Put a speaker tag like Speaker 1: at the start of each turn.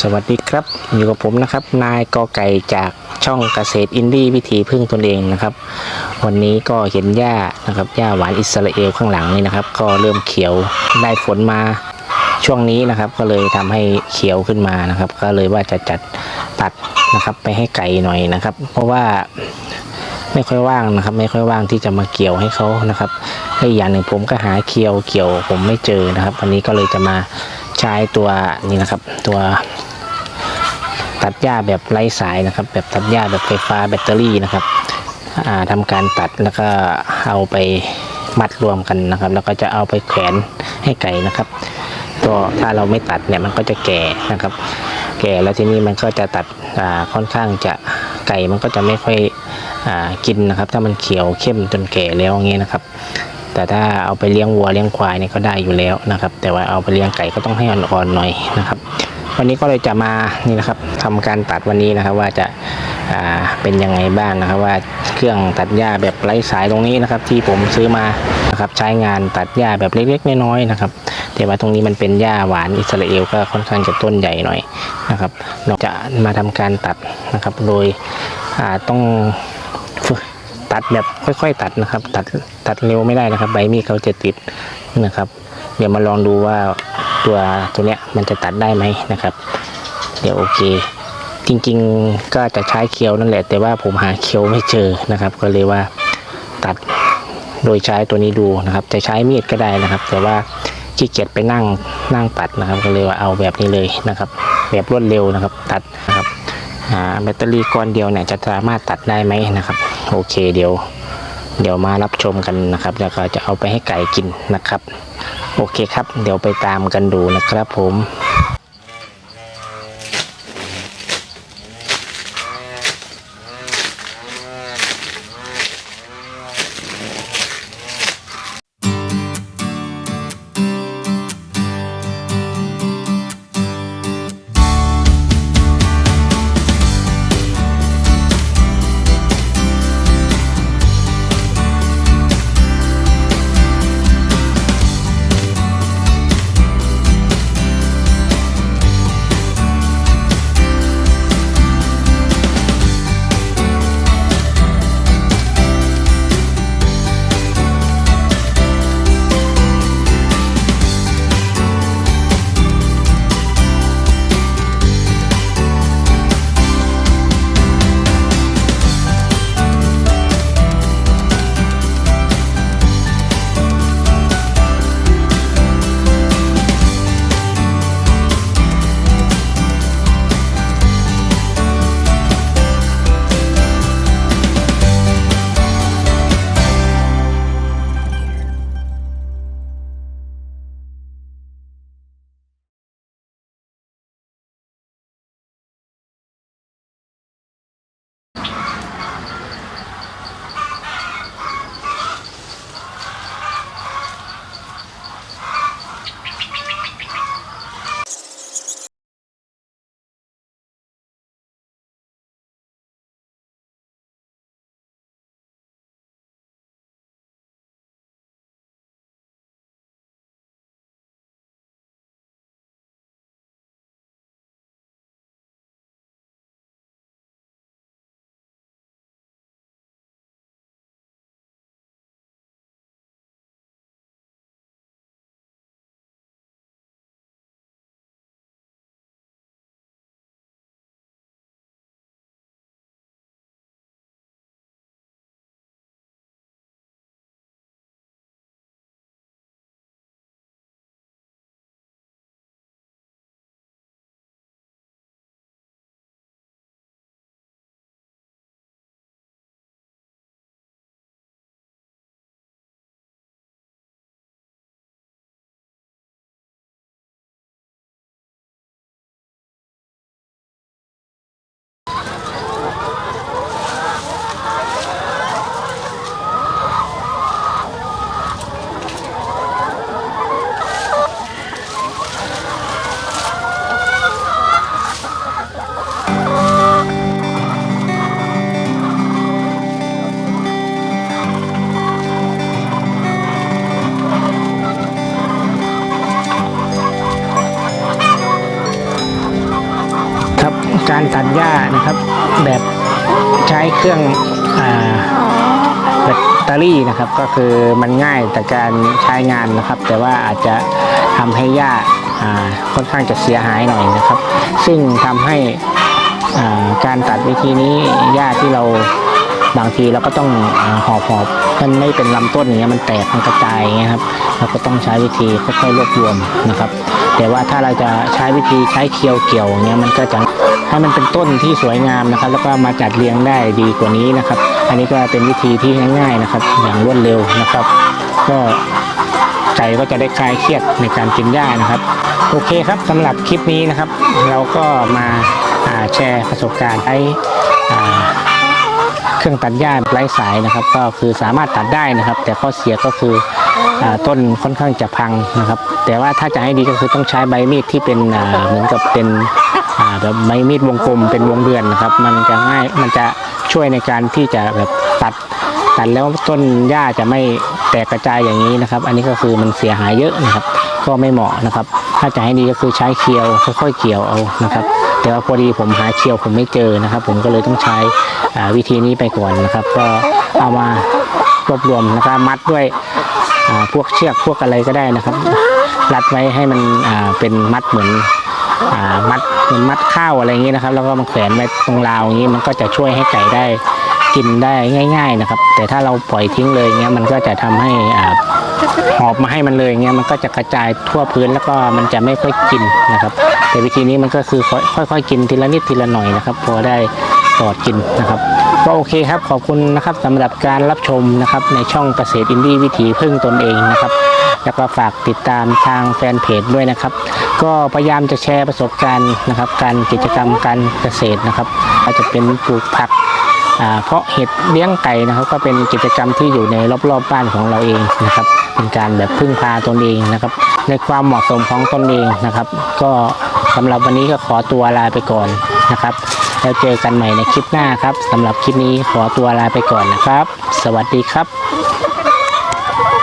Speaker 1: สวัสดีครับ อยู่กับผมนะครับ นายกอไก่จากช่องเกษตรอินดี้วิถีพึ่งตนเองนะครับ วันนี้ก็เห็นหญ้านะครับหญ้าหวานอิสราเอลข้างหลังนี่นะครับ ก็เริ่มเขียวได้ฝนมาช่วงนี้นะครับ ก็เลยทำให้เขียวขึ้นมานะครับ ก็เลยว่าจะจัดตัดนะครับไปให้ไก่หน่อยนะครับ เพราะว่าไม่ค่อยว่างนะครับ ไม่ค่อยว่างที่จะมาเกี่ยวให้เขานะครับและอีกอย่างหนึ่งผมก็หาเคียวเกี่ยวผมไม่เจอนะครับ วันนี้ก็เลยจะมา ใช้ตัวนี้นะครับ ตัวตัดหญ้าแบบไร้สายนะครับ แบบตัดหญ้าแบบไฟฟ้าแบตเตอรี่นะครับอ่าทำการตัดแล้วก็เอาไปมัดรวมกันนะครับ แล้วก็จะเอาไปแขวนให้ไก่นะครับก็ถ้าเราไม่ตัดเนี่ยมันก็จะแก่นะครับ แก่แล้วทีนี้มันก็จะตัดค่อนข้างจะไก่มันก็จะไม่ค่อยอกินนะครับ ถ้ามันเขียวเข้มจนแก่แล้วอย่างเงี้ยนะครับ แต่ถ้าเอาไปเลี้ยงวัวเลี้ยงควายเนี่ยก็ได้อยู่แล้วนะครับ แต่ว่าเอาไปเลี้ยงไก่ก็ต้องให้อ่อนๆหน่อยนะครับ วันนี้ก็เลยจะมานี่นะครับทำการตัดวันนี้นะครับว่าจะเป็นยังไงบ้างนะครับว่าเครื่องตัดหญ้าแบบไร้สายตรงนี้นะครับ ที่ผมซื้อมานะครับใช้งานตัดหญ้าแบบเล็กๆน้อยๆนะครับ แต่ว่าตรงนี้มันเป็นหญ้าหวานอิสราเอลก็ค่อนข้างจะต้นใหญ่หน่อยนะครับเราจะมาทำการตัดนะครับ โดยต้อง ตัดแบบค่อย ๆ ตัดนะครับ ตัดตัดเร็วไม่ได้นะครับ ใบมีดเขาจะติดนะครับ เดี๋ยวมาลองดูว่าตัวตัวเนี้ยมันจะตัดได้ไหมนะครับ เดี๋ยวโอเค จริงๆก็จะใช้เคียวนั่นแหละ แต่ว่าผมหาเคียวไม่เจอนะครับ ก็เลยว่าตัดโดยใช้ตัวนี้ดูนะครับ จะใช้มีดก็ได้นะครับ แต่ว่าขี้เกียจไปนั่งนั่งตัดนะครับ ก็เลยว่าเอาแบบนี้เลยนะครับ แบบรวดเร็วนะครับ ตัดนะครับอ่าแบตเตอรี่ก้อนเดียวเนี่ยจะสามารถตัดได้ไหมนะครับ โอเคเดี๋ยว เดี๋ยวมารับชมกันนะครับ แล้วก็จะเอาไปให้ไก่กินนะครับ โอเคครับ เดี๋ยวไปตามกันดูนะครับผม เครื่องอแบตเตอรี่นะครับก็คือมันง่ายแต่การใช้งานนะครับ แต่ว่าอาจจะทำให้หญ้าค่อนข้างจะเสียหายหน่อยนะครับ ซึ่งทำให้การตัดวิธีนี้หญ้าที่เราบางทีเราก็ต้องอหอบหอบมันไม่เป็นลำต้นอย่างเงี้ยมันแตกมันกระจายอย่างเงี้ยครับเราก็ต้องใช้วิธีค่อยๆรวบรวมนะครับ แต่ว่าถ้าเราจะใช้วิธีใช้เคียวเกี่ยวอย่างเงี้ยมันก็จะให้มันเป็นต้นที่สวยงามนะครับ แล้วก็มาจัดเรียงได้ดีกว่านี้นะครับ อันนี้ก็เป็นวิธีที่ง่าย ๆนะครับ อย่างรวดเร็วนะครับ ก็ใจก็จะได้คลายเครียดในการกินหญ้านะครับ โอเคครับสำหรับคลิปนี้นะครับ เราก็มาาแชร์ประสบการณ์ใช้เครื่องตัดหญ้าไร้สายนะครับ ก็คือสามารถตัดได้นะครับ แต่ข้อเสียก็คือ ต้นค่อนข้างจะพังนะครับ แต่ว่าถ้าจะให้ดีก็คือต้องใช้ใบมีดที่เป็นเหมือนกับเป็นแบบใบมีดวงกลมเป็นวงเดือนนะครับ มันจะง่ายมันจะช่วยในการที่จะแบบตัดตัดแล้วต้นหญ้าจะไม่แตกกระจายอย่างนี้นะครับ อันนี้ก็คือมันเสียหายเยอะนะครับ ก็ไม่เหมาะนะครับ ถ้าจะให้ดีก็คือใช้เคียวค่อยๆเกี่ยวเอานะครับ แต่ว่าพอดีผมหาเคียวผมไม่เจอนะครับ ผมก็เลยต้องใช้วิธีนี้ไปก่อนนะครับ ก็เอามารวบรวมนะครับมัดด้วย พวกเชือกพวกอะไรก็ได้นะครับ รัดไว้ให้มันเป็นมัดเหมือนอมัดเหมือนมัดข้าวอะไรอย่างนี้นะครับ แล้วก็มาแขวนไว้ตรงราวอย่างนี้มันก็จะช่วยให้ไก่ได้กินได้ง่าย ๆนะครับ แต่ถ้าเราปล่อยทิ้งเลยเงี้ยมันก็จะทำให้อ่าหอบมาให้มันเลยเงี้ยมันก็จะกระจายทั่วพื้นแล้วก็มันจะไม่ค่อยกินนะครับ แต่วิธีนี้มันก็คือค่อยค่อยๆกินทีละนิดทีละหน่อยนะครับ พอได้ตอดกินนะครับ ก็โอเคครับขอบคุณนะครับสำหรับการรับชมนะครับในช่องเกษตรอินดี้วิถีพึ่งตนเองนะครับ แล้วก็ฝากติดตามทางแฟนเพจด้วยนะครับ ก็พยายามจะแชร์ประสบการณ์นะครับ การกิจกรรมการเกษตรนะครับอาจจะเป็นปลูกผักเพราะเห็ดเลี้ยงไก่นะครับ ก็เป็นกิจกรรมที่อยู่ในรอบๆบบ้านของเราเองนะครับ เป็นการแบบพึ่งพาตนเองนะครับ ในความเหมาะสมของตนเองนะครับ ก็สำหรับวันนี้ก็ขอตัวลาไปก่อนนะครับ แล้วเจอกันใหม่ในคลิปหน้าครับสำหรับคลิปนี้ขอตัวลาไปก่อนนะครับ สวัสดีครับ